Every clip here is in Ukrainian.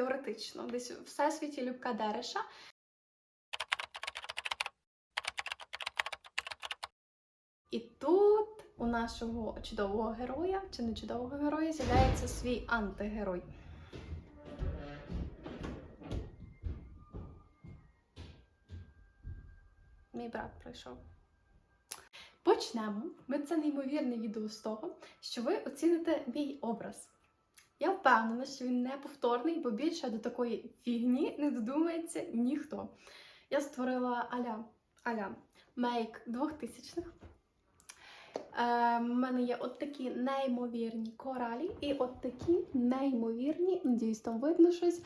теоретично, десь в всесвіті Любка Дереша. І тут у нашого чудового героя, чи не чудового героя, з'являється свій антигерой. Мій брат прийшов. Почнемо. Ми це неймовірне відео з того, що ви оціните мій образ. Я впевнена, що він неповторний, бо більше до такої фігні не додумається ніхто. Я створила аля, аля мейк 2000-х. Е, в мене є от такі неймовірні коралі і от такі неймовірні, надіюсь, там видно щось,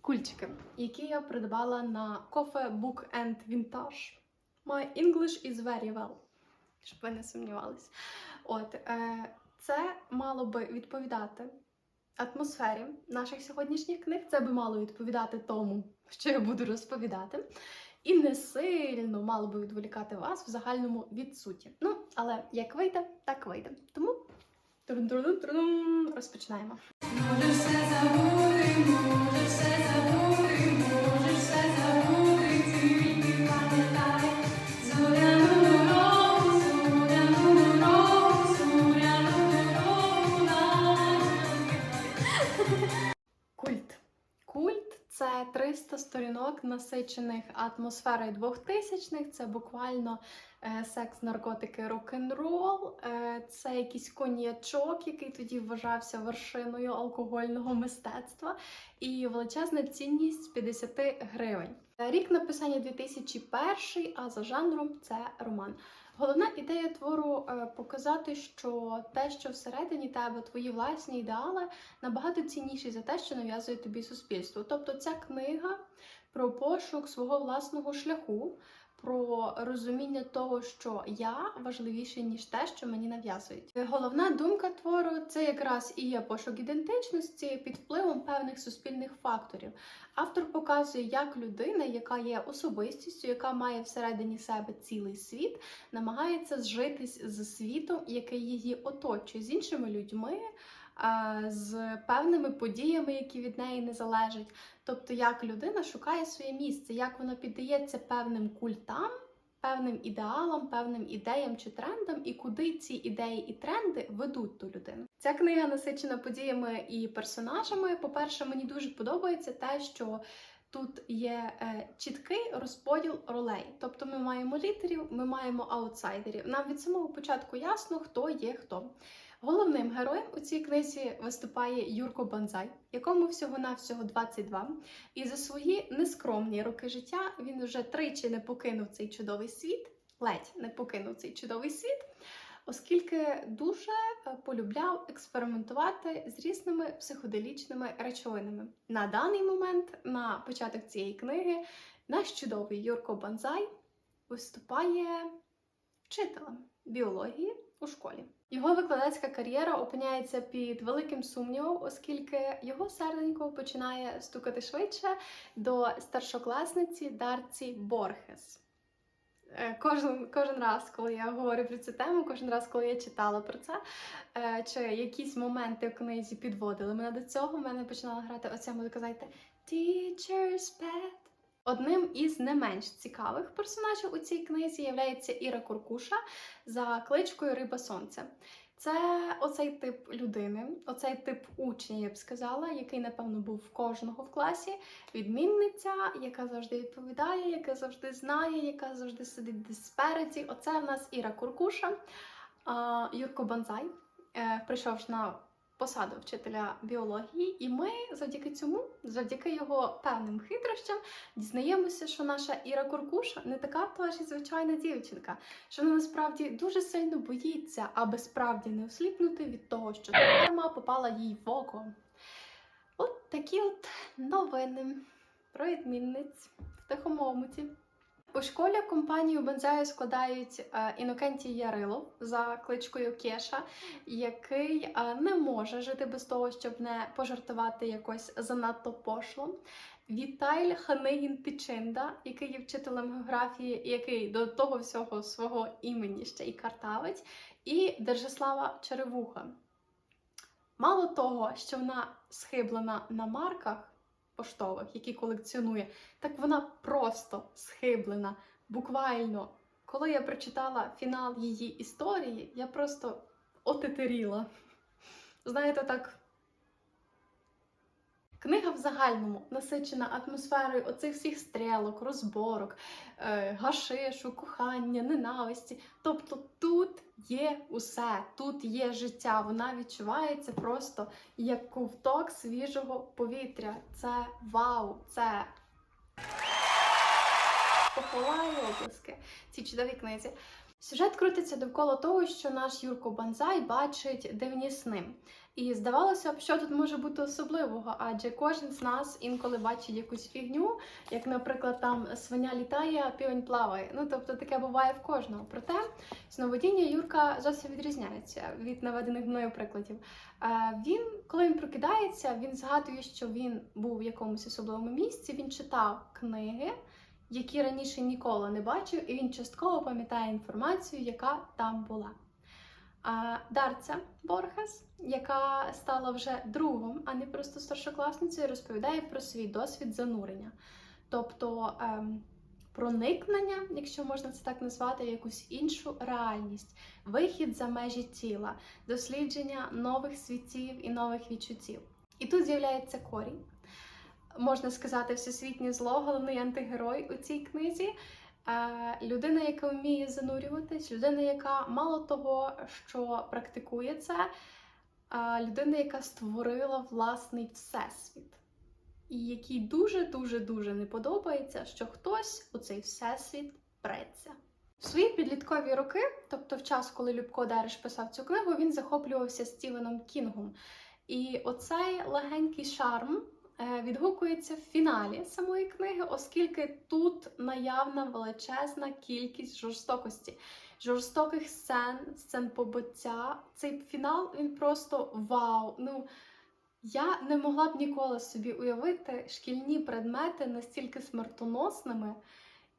кульчики, які я придбала на Coffee Book and Vintage. My English is very well. Щоб ви не сумнівались. От, е, це мало би відповідати атмосфері наших сьогоднішніх книг. Це би мало відповідати тому, що я буду розповідати. І не сильно мало би відволікати вас в загальному відсуті. Ну, але як вийде, так вийде. Тому розпочинаємо. Може, все забути, може, все забути, це 300 сторінок, насичених атмосферою 2000-х. Це буквально е, секс, наркотики, рок-н-рол. Е, це якийсь коньячок, який тоді вважався вершиною алкогольного мистецтва, і величезна цінність 50 гривень. Рік написання 2001, а за жанром це роман. Головна ідея твору е, показати, що те, що всередині тебе, твої власні ідеали, набагато цінніші за те, що нав'язує тобі суспільство. Тобто ця книга про пошук свого власного шляху, про розуміння того, що я важливіше, ніж те, що мені нав'язують. Головна думка твору це якраз і є пошук ідентичності під впливом певних суспільних факторів. Автор показує, як людина, яка є особистістю, яка має всередині себе цілий світ, намагається зжитись з світом, який її оточує, з іншими людьми, з певними подіями, які від неї не залежать. Тобто, як людина шукає своє місце, як вона піддається певним культам, певним ідеалам, певним ідеям чи трендам, і куди ці ідеї і тренди ведуть ту людину. Ця книга насичена подіями і персонажами. По-перше, мені дуже подобається те, що Тут є е, чіткий розподіл ролей, тобто ми маємо лідерів, ми маємо аутсайдерів. Нам від самого початку ясно, хто є хто. Головним героєм у цій книзі виступає Юрко Банзай, якому всього-навсього 22. І за свої нескромні роки життя він вже тричі не покинув цей чудовий світ, ледь не покинув цей чудовий світ, оскільки дуже е, полюбляв експериментувати з різними психоделічними речовинами. На даний момент, на початок цієї книги, наш чудовий Юрко Банзай виступає вчителем біології у школі. Його викладацька кар'єра опиняється під великим сумнівом, оскільки його серденько починає стукати швидше до старшокласниці Дарці Борхес. Е, Кожен, кожен раз, коли я говорю про цю тему, кожен раз, коли я читала про це, е, чи якісь моменти в книзі підводили мене до цього, в мене починала грати оця музика, знаєте, Teacher's Pet. Одним із не менш цікавих персонажів у цій книзі є Іра Куркуша за кличкою Риба Сонце. Це оцей тип людини, оцей тип учня, я б сказала, який, напевно, був в кожного в класі. Відмінниця, яка завжди відповідає, яка завжди знає, яка завжди сидить десь спереді. Оце в нас Іра Куркуша, Юрко Банзай, е, прийшов на посаду вчителя біології, і ми завдяки цьому, завдяки його певним хитрощам, дізнаємося, що наша Іра Куркуша не така то ж і звичайна дівчинка, що вона насправді дуже сильно боїться, аби справді не осліпнути від того, що сперма попала їй в око. От такі от новини про відмінниць в тихому У школі компанію Бензею складають е, Інокентій Ярилов за кличкою Кеша, який е, не може жити без того, щоб не пожартувати якось занадто пошло. Віталь Ханегін Тичинда, який є вчителем географії, який до того всього свого імені ще і картавець, і Держислава Черевуха. Мало того, що вона схиблена на марках, поштових, які колекціонує, так вона просто схиблена. Буквально, коли я прочитала фінал її історії, я просто отетеріла. Знаєте, так. Книга в загальному насичена атмосферою оцих всіх стрілок, розборок, е, гашишу, кохання, ненависті. Тобто тут є усе, тут є життя. Вона відчувається просто як ковток свіжого повітря. Це вау, це похвала і обласки цій чудовій книзі. Сюжет крутиться довкола того, що наш Юрко Банзай бачить дивні сни. І здавалося б, що тут може бути особливого, адже кожен з нас інколи бачить якусь фігню, як, наприклад, там свиня літає, а півень плаває. Ну тобто таке буває в кожного. Проте сновидіння Юрка зовсім відрізняється від наведених мною прикладів. Е, Він, коли він прокидається, він згадує, що він був в якомусь особливому місці, він читав книги. Які раніше ніколи не бачив, і він частково пам'ятає інформацію, яка там була. Дарця Борхес, яка стала вже другом, а не просто старшокласницею, розповідає про свій досвід занурення, тобто ем, проникнення, якщо можна це так назвати, якусь іншу реальність, вихід за межі тіла, дослідження нових світів і нових відчуттів. І тут з'являється корінь. Можна сказати, всесвітнє зло, головний антигерой у цій книзі. Е, Людина, яка вміє занурюватись, людина, яка мало того, що практикує це, е, людина, яка створила власний всесвіт, і якій дуже-дуже дуже не подобається, що хтось у цей всесвіт преться. В свої підліткові роки, тобто в час, коли Любко Дереш писав цю книгу, він захоплювався Стівеном Кінгом. І оцей легенький шарм відгукується в фіналі самої книги, оскільки тут наявна величезна кількість жорстокості, жорстоких сцен, сцен побиття. Цей фінал він просто вау. Ну я не могла б ніколи собі уявити шкільні предмети настільки смертоносними.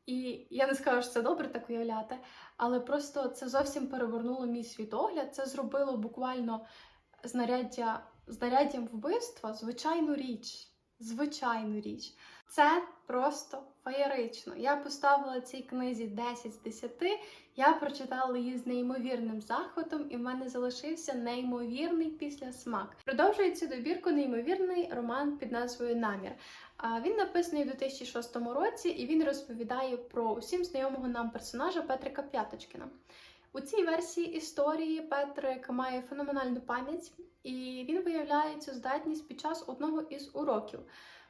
І я не скажу, що це добре так уявляти, але просто це зовсім перевернуло мій світогляд. Це зробило буквально знаряддя, знаряддям вбивства звичайну річ. Звичайну річ. Це просто феєрично. Я поставила цій книзі 10 з 10. Я прочитала її з неймовірним захватом, і в мене залишився неймовірний післясмак. Продовжує цю добірку неймовірний роман під назвою Намір. Він написаний у 2006 році, і він розповідає про усім знайомого нам персонажа Петрика П'яточкіна. У цій версії історії Петрик має феноменальну пам'ять, і він виявляє цю здатність під час одного із уроків,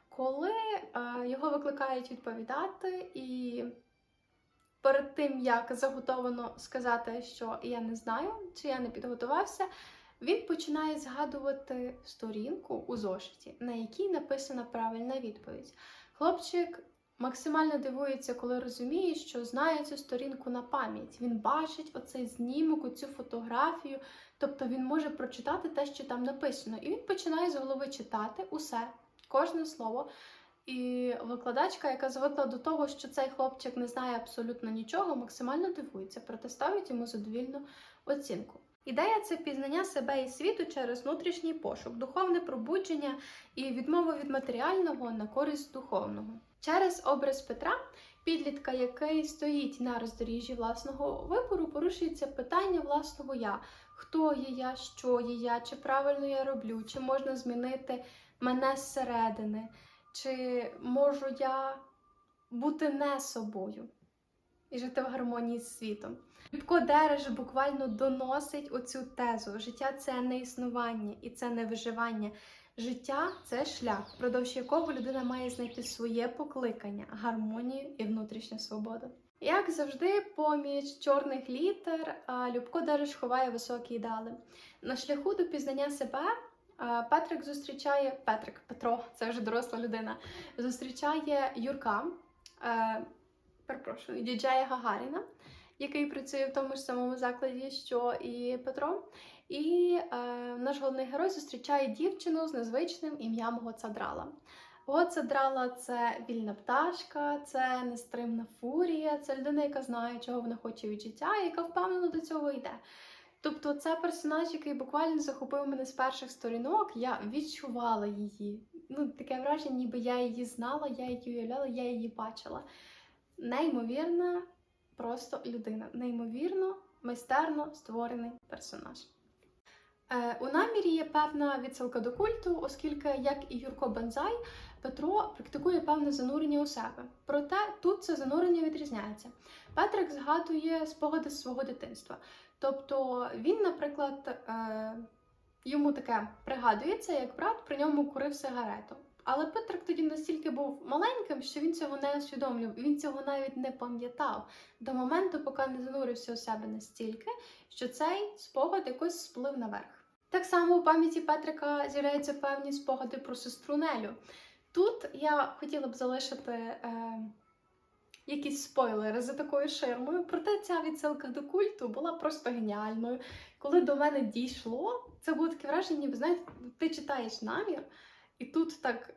коли е, його викликають відповідати, і перед тим як заготовано сказати, що я не знаю, чи я не підготувався, він починає згадувати сторінку у зошиті, на якій написана правильна відповідь. Хлопчик максимально дивується, коли розуміє, що знає цю сторінку на пам'ять. Він бачить оцей знімок, оцю фотографію, тобто він може прочитати те, що там написано. І він починає з голови читати усе, кожне слово. І викладачка, яка звикла до того, що цей хлопчик не знає абсолютно нічого, максимально дивується, проте ставить йому задовільну оцінку. Ідея це пізнання себе і світу через внутрішній пошук, духовне пробудження і відмова від матеріального на користь духовного. Через образ Петра, підлітка, який стоїть на роздоріжжі власного вибору, порушується питання власного я. Хто є я, що є я, чи правильно я роблю, чи можна змінити мене зсередини, чи можу я бути не собою і жити в гармонії з світом. Любко Дереш буквально доносить оцю тезу: життя це не існування і це не виживання. Життя це шлях, впродовж якого людина має знайти своє покликання, гармонію і внутрішню свободу. Як завжди, поміж чорних літер Любко Дереш ховає високі ідеали. На шляху до пізнання себе Петрик зустрічає Петрик Петро, це вже доросла людина. Зустрічає Юрка, е, перепрошую, діджея Гагаріна, який працює в тому ж самому закладі, що і Петро. І е, наш головний герой зустрічає дівчину з незвичним ім'ям Гоцадрала. Гоцадрала це вільна пташка, це нестримна фурія, це людина, яка знає, чого вона хоче від життя, і яка впевнено до цього йде. Тобто, це персонаж, який буквально захопив мене з перших сторінок. Я відчувала її. ну, таке враження, ніби я її знала, я її уявляла, я її бачила. Неймовірна просто людина, неймовірно, майстерно створений персонаж. Е, у намірі є певна відсилка до культу, оскільки, як і Юрко Бензай, Петро практикує певне занурення у себе. Проте тут це занурення відрізняється. Петрик згадує спогади свого дитинства. Тобто він, наприклад, е, йому таке пригадується, як брат при ньому курив сигарету. Але Петрик тоді настільки був маленьким, що він цього не усвідомлював, він цього навіть не пам'ятав до моменту, поки не занурився у себе настільки, що цей спогад якось сплив наверх. Так само у пам'яті Петрика з'являються певні спогади про сестру Нелю. Тут я хотіла б залишити е, якісь спойлери за такою ширмою, проте ця відсилка до культу була просто геніальною. Коли до мене дійшло, це було таке враження, ніби знаєте, ти читаєш намір, і тут так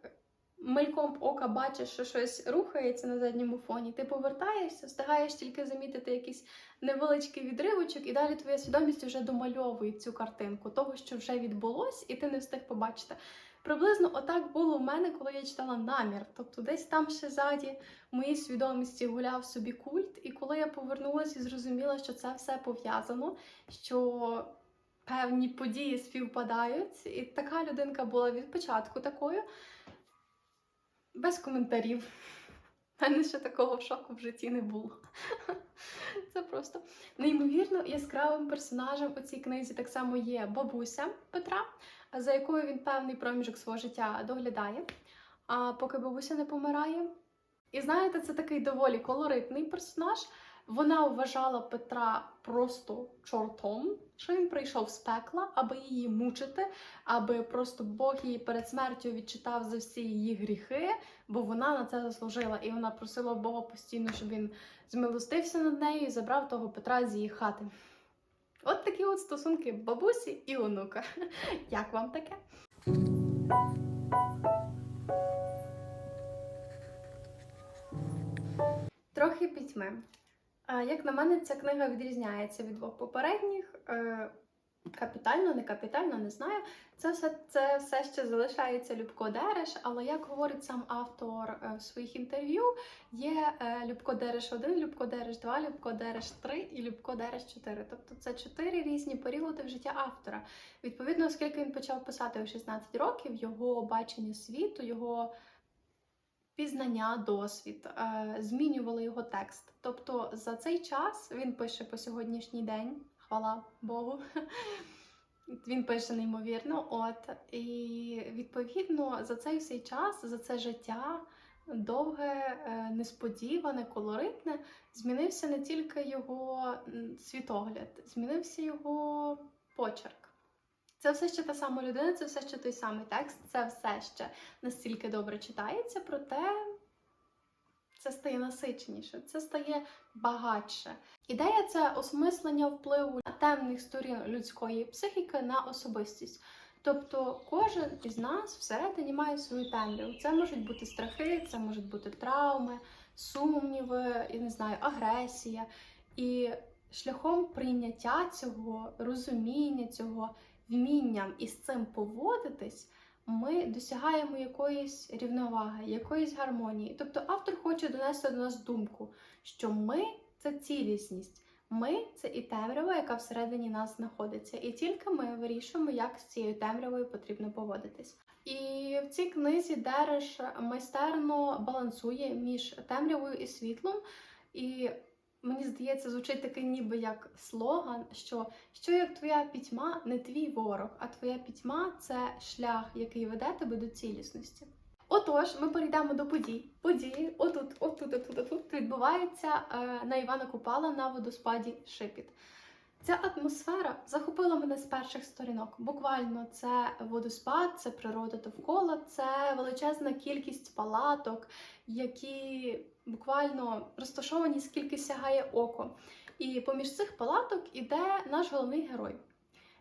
мельком ока бачиш, що щось рухається на задньому фоні. Ти повертаєшся, встигаєш тільки замітити якийсь невеличкий відривочок, і далі твоя свідомість вже домальовує цю картинку того, що вже відбулось, і ти не встиг побачити. Приблизно отак було у мене, коли я читала намір. Тобто, десь там ще ззаді в моїй свідомості гуляв собі культ, і коли я повернулася і зрозуміла, що це все пов'язано, що певні події співпадають, і така людинка була від початку такою, без коментарів. У мене ще такого шоку в житті не було. Це просто неймовірно яскравим персонажем у цій книзі так само є бабуся Петра, за якою він певний проміжок свого життя доглядає, а поки бабуся не помирає. І знаєте, це такий доволі колоритний персонаж. Вона вважала Петра просто чортом, що він прийшов з пекла, аби її мучити, аби просто Бог її перед смертю відчитав за всі її гріхи, бо вона на це заслужила. І вона просила Бога постійно, щоб він змилостився над нею і забрав того Петра з її хати. От такі от стосунки бабусі і онука. Як вам таке? Трохи пітьми. Як на мене, ця книга відрізняється від двох попередніх. Е, Капітально, не капітально, не знаю. Це все, це все ще залишається Любко Дереш, але як говорить сам автор е, в своїх інтерв'ю, є е, Любко Дереш 1, Любко Дереш 2, Любко Дереш 3 і Любко Дереш 4. Тобто це чотири різні періоди в життя автора. Відповідно, оскільки він почав писати у 16 років, його бачення світу, його пізнання, досвід е, змінювали його текст. Тобто за цей час він пише по сьогоднішній день, хвала Богу. Він пише неймовірно, от і відповідно за цей всей час, за це життя довге, е, несподіване, колоритне, змінився не тільки його світогляд, змінився його почерк. Це все ще та сама людина, це все ще той самий текст, це все ще настільки добре читається, проте це стає насиченіше, це стає багатше. Ідея це осмислення впливу темних сторін людської психіки на особистість. Тобто кожен із нас всередині має свою темряву. Це можуть бути страхи, це можуть бути травми, сумніви, я не знаю, агресія. І шляхом прийняття цього, розуміння цього, вмінням із цим поводитись, ми досягаємо якоїсь рівноваги, якоїсь гармонії. Тобто автор хоче донести до нас думку, що ми це цілісність. Ми це і темрява, яка всередині нас знаходиться, і тільки ми вирішуємо, як з цією темрявою потрібно поводитись. І в цій книзі Дереш майстерно балансує між темрявою і світлом. І мені здається, звучить таке ніби як слоган, що що як твоя пітьма не твій ворог, а твоя пітьма це шлях, який веде тебе до цілісності. Отож, ми перейдемо до подій. Події отут, отут, отут, отут відбуваються е, на Івана Купала на водоспаді Шипіт. Ця атмосфера захопила мене з перших сторінок. Буквально це водоспад, це природа довкола, це величезна кількість палаток, які буквально розташовані скільки сягає око. І поміж цих палаток іде наш головний герой.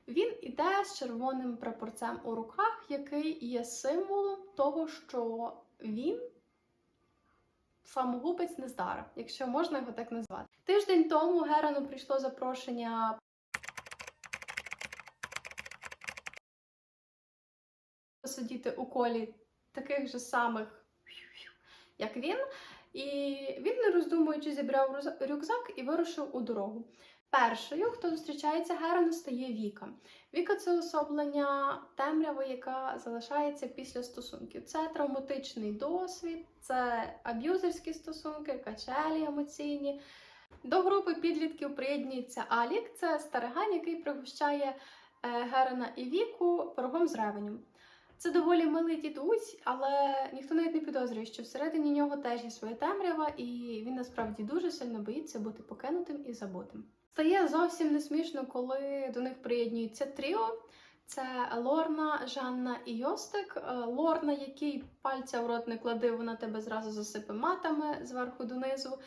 Він іде з червоним прапорцем у руках, який є символом того, що він самогубець нездара, якщо можна його так назвати. Тиждень тому Герану прийшло запрошення посидіти у колі таких же самих, як він. І він, не роздумуючи, зібрав рюкзак- і вирушив у дорогу. Першою, хто зустрічається Герону, стає Віка. Віка це особлення темряви, яка залишається після стосунків. Це травматичний досвід, це аб'юзерські стосунки, качелі емоційні. До групи підлітків приєднується Алік, це старигань, який пригощає е, Герона і Віку пирогом з ревенем. Це доволі милий дідусь, але ніхто навіть не підозрює, що всередині нього теж є своя темрява, і він насправді дуже сильно боїться бути покинутим і забутим. Стає зовсім не смішно, коли до них приєднується тріо. Це Лорна, Жанна і Йостик. Е, Лорна, який пальця в рот не клади, вона тебе зразу засипе матами зверху донизу.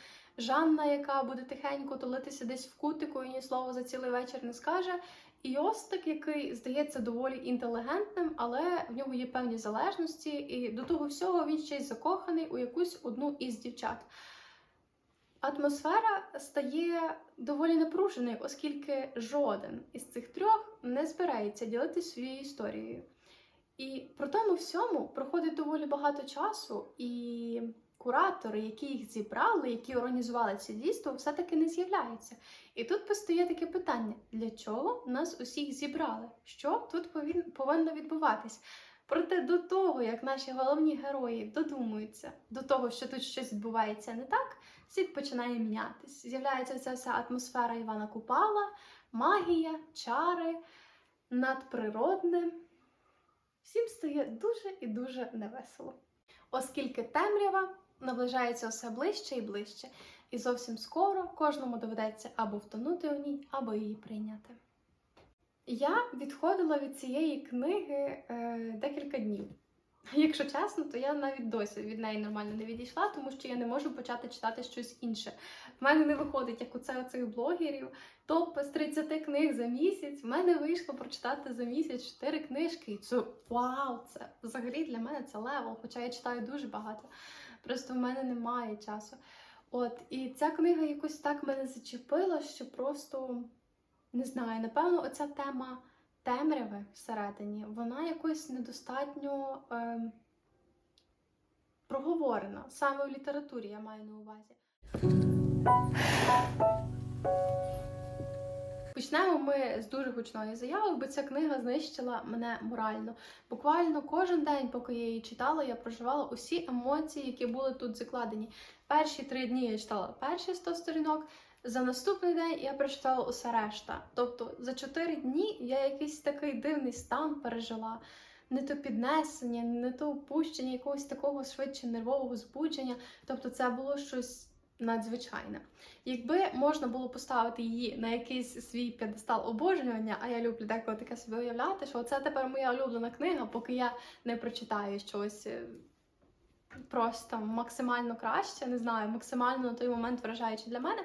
Жанна, яка буде тихенько тулитися десь в кутику і ні слова за цілий вечір не скаже. І Йостик, який здається доволі інтелігентним, але в нього є певні залежності, і до того всього він ще й закоханий у якусь одну із дівчат. Атмосфера стає доволі напруженою, оскільки жоден із цих трьох не збирається ділитися своєю історією. І про тому всьому проходить доволі багато часу, і куратори, які їх зібрали, які організували це дійство, все-таки не з'являються. І тут постає таке питання: для чого нас усіх зібрали? Що тут повинно відбуватись? Проте до того, як наші головні герої додумуються до того, що тут щось відбувається не так, світ починає мінятись. З'являється ця вся атмосфера Івана Купала, магія, чари, надприродне. Всім стає дуже і дуже невесело. Оскільки темрява наближається все ближче і ближче, і зовсім скоро кожному доведеться або втонути у ній, або її прийняти. Я відходила від цієї книги е, декілька днів. Якщо чесно, то я навіть досі від неї нормально не відійшла, тому що я не можу почати читати щось інше. В мене не виходить, як у це цих блогерів, топ з 30 книг за місяць. В мене вийшло прочитати за місяць 4 книжки. І це вау! Це взагалі для мене це левел, хоча я читаю дуже багато. Просто в мене немає часу. От, і ця книга якось так мене зачепила, що просто не знаю, напевно, оця тема темряви всередині, вона якось недостатньо ем, проговорена. Саме в літературі я маю на увазі. Почнемо ми з дуже гучної заяви, бо ця книга знищила мене морально. Буквально кожен день, поки я її читала, я проживала усі емоції, які були тут закладені. Перші три дні я читала перші 100 сторінок. За наступний день я прочитала усе решта. Тобто за 4 дні я якийсь такий дивний стан пережила. Не то піднесення, не то опущення якогось такого швидше нервового збудження. Тобто, це було щось надзвичайне. Якби можна було поставити її на якийсь свій п'єдестал обожнювання, а я люблю деколи таке собі уявляти, що це тепер моя улюблена книга, поки я не прочитаю щось е, просто максимально краще, не знаю, максимально на той момент вражаюче для мене.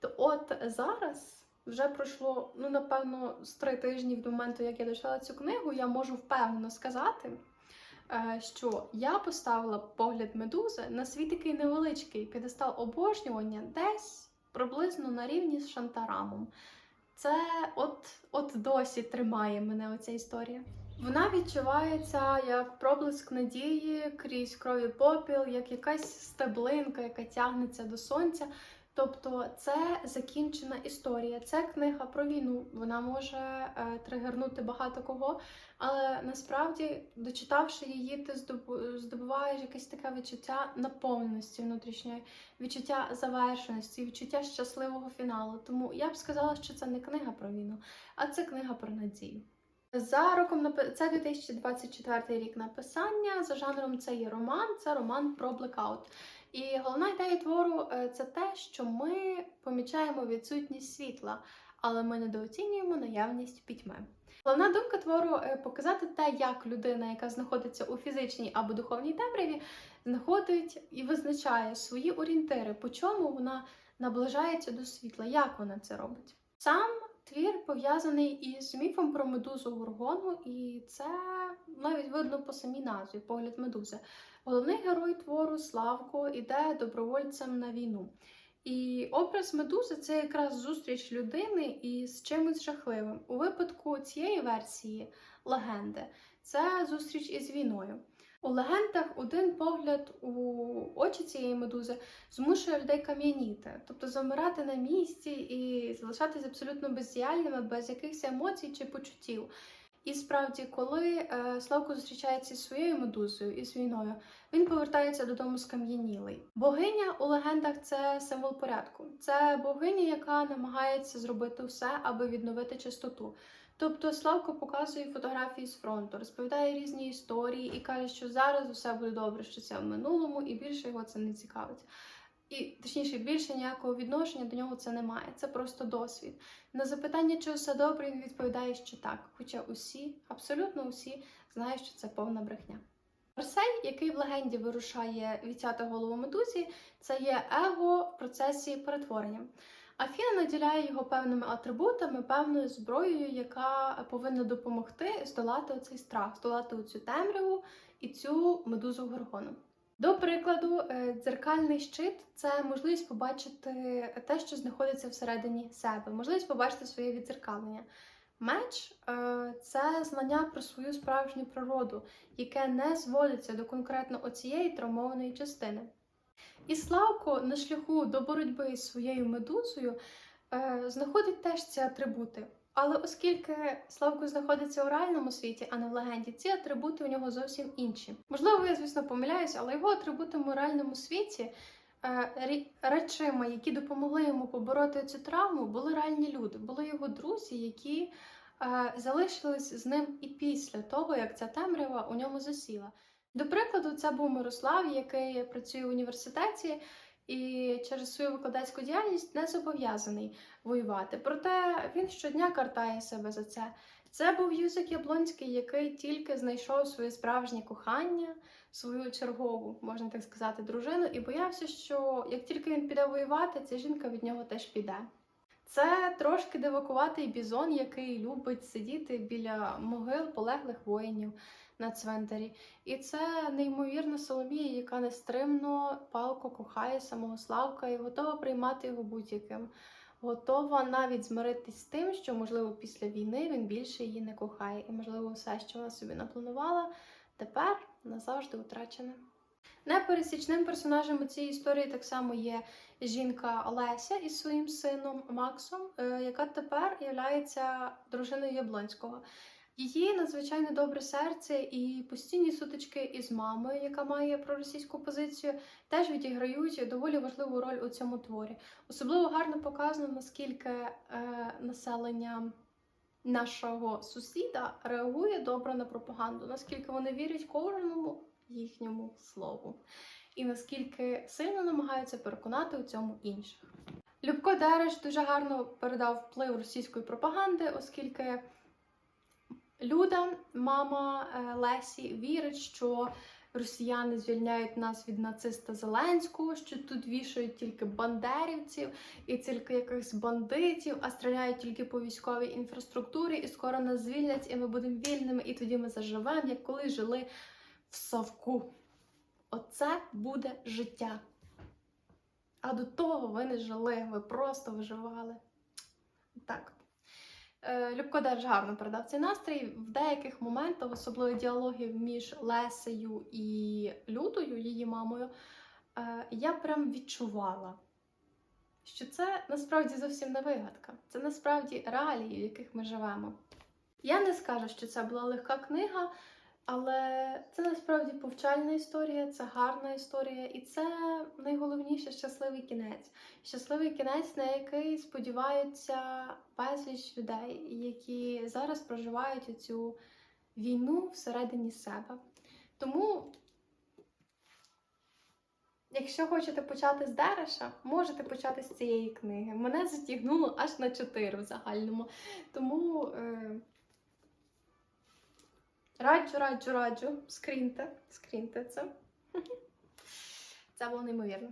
То от зараз вже пройшло, ну, напевно, з три тижні від моменту, як я дочитала цю книгу, я можу впевнено сказати, що я поставила погляд медузи на свій такий невеличкий підестал обожнювання десь приблизно на рівні з Шантарамом. Це от, от досі тримає мене оця історія. Вона відчувається як проблиск надії крізь крові попіл, як якась стеблинка, яка тягнеться до сонця. Тобто це закінчена історія. Це книга про війну. Вона може е, тригернути багато кого, але насправді, дочитавши її, ти здобуваєш якесь таке відчуття наповненості внутрішньої, відчуття завершеності, відчуття щасливого фіналу. Тому я б сказала, що це не книга про війну, а це книга про надію. За роком це 2024 рік написання. За жанром це є роман, це роман про блекаут. І головна ідея твору е, це те, що ми помічаємо відсутність світла, але ми недооцінюємо наявність пітьми. Головна думка твору е, показати те, як людина, яка знаходиться у фізичній або духовній темряві, знаходить і визначає свої орієнтири, по чому вона наближається до світла, як вона це робить. Сам твір пов'язаний із міфом про медузу Горгону, і це навіть видно по самій назві погляд медузи. Головний герой твору Славко іде добровольцем на війну. І образ медузи це якраз зустріч людини із чимось жахливим. У випадку цієї версії легенди це зустріч із війною. У легендах один погляд у очі цієї медузи змушує людей кам'яніти, тобто замирати на місці і залишатися абсолютно бездіяльними, без якихось емоцій чи почуттів. І справді, коли е, Славко зустрічається зі своєю медузою і з війною, він повертається додому скам'янілий. Богиня у легендах це символ порядку. Це богиня, яка намагається зробити все, аби відновити чистоту. Тобто Славко показує фотографії з фронту, розповідає різні історії і каже, що зараз усе буде добре, що це в минулому, і більше його це не цікавить. І точніше, більше ніякого відношення до нього це немає. Це просто досвід. На запитання, чи усе добре, він відповідає, що так. Хоча усі, абсолютно усі, знають, що це повна брехня. Персей, який в легенді вирушає відтяти голову медузі, це є его в процесі перетворення. Афіна наділяє його певними атрибутами, певною зброєю, яка повинна допомогти здолати цей страх, здолати цю темряву і цю медузу горгону. До прикладу, е, дзеркальний щит це можливість побачити те, що знаходиться всередині себе, можливість побачити своє віддзеркалення. Меч е, це знання про свою справжню природу, яке не зводиться до конкретно оцієї травмованої частини. І Славко на шляху до боротьби з своєю медузою е, знаходить теж ці атрибути. Але оскільки Славко знаходиться у реальному світі, а не в легенді, ці атрибути у нього зовсім інші. Можливо, я, звісно, помиляюся, але його атрибутами у реальному світі е, речима, які допомогли йому побороти цю травму, були реальні люди, були його друзі, які е, залишились з ним і після того, як ця темрява у ньому засіла. До прикладу, це був Мирослав, який працює в університеті і через свою викладацьку діяльність не зобов'язаний воювати. Проте він щодня картає себе за це. Це був Юзик Яблонський, який тільки знайшов своє справжнє кохання, свою чергову, можна так сказати, дружину, і боявся, що як тільки він піде воювати, ця жінка від нього теж піде. Це трошки дивакуватий бізон, який любить сидіти біля могил полеглих воїнів на цвинтарі. І це неймовірна Соломія, яка нестримно палко кохає самого Славка і готова приймати його будь-яким. Готова навіть змиритись з тим, що, можливо, після війни він більше її не кохає, і, можливо, все, що вона собі напланувала, тепер назавжди втрачене. Непересічним персонажем у цій історії так само є жінка Олеся із своїм сином Максом, е, яка тепер є дружиною Яблонського. Її надзвичайно добре серце і постійні сутички із мамою, яка має проросійську позицію, теж відіграють доволі важливу роль у цьому творі. Особливо гарно показано, наскільки е, населення нашого сусіда реагує добре на пропаганду, наскільки вони вірять кожному їхньому слову, і наскільки сильно намагаються переконати у цьому інших. Любко Дереш дуже гарно передав вплив російської пропаганди, оскільки Люда, мама е, Лесі, вірить, що росіяни звільняють нас від нациста Зеленського, що тут вішають тільки бандерівців і тільки якихось бандитів, а стріляють тільки по військовій інфраструктурі, і скоро нас звільнять, і ми будемо вільними, і тоді ми заживемо, як коли жили в Совку. Оце буде життя. А до того ви не жили, ви просто виживали. Так. Е, Любко Держ гарно передав цей настрій. В деяких моментах, особливо діалогів між Лесею і Лютою, її мамою, е, я прям відчувала, що це насправді зовсім не вигадка. Це насправді реалії, в яких ми живемо. Я не скажу, що це була легка книга, але це насправді повчальна історія, це гарна історія, і це найголовніше щасливий кінець. Щасливий кінець, на який сподіваються безліч людей, які зараз проживають цю війну всередині себе. Тому, якщо хочете почати з Дереша, можете почати з цієї книги. Мене затягнуло аж на 4 в загальному. Тому. Е... Раджу, раджу, раджу. Скріньте, скріньте це. Це було неймовірно.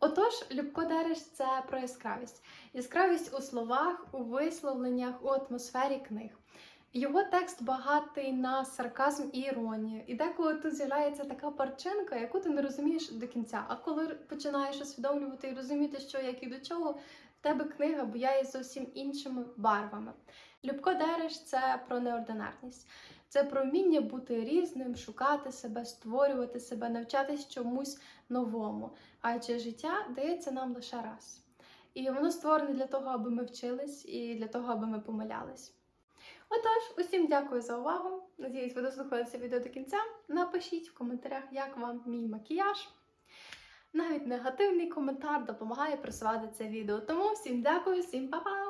Отож, Любко Дереш це про яскравість. Яскравість у словах, у висловленнях, у атмосфері книг. Його текст багатий на сарказм і іронію. І деколи тут з'являється така парчинка, яку ти не розумієш до кінця. А коли починаєш усвідомлювати і розуміти, що як і до чого, в тебе книга буяє зовсім іншими барвами. Любко Дереш це про неординарність. Це про вміння бути різним, шукати себе, створювати себе, навчатись чомусь новому. Адже життя дається нам лише раз. І воно створене для того, аби ми вчились і для того, аби ми помилялись. Отож, усім дякую за увагу. Надіюсь, ви дослухали це відео до кінця. Напишіть в коментарях, як вам мій макіяж. Навіть негативний коментар допомагає просувати це відео. Тому всім дякую, всім па-па!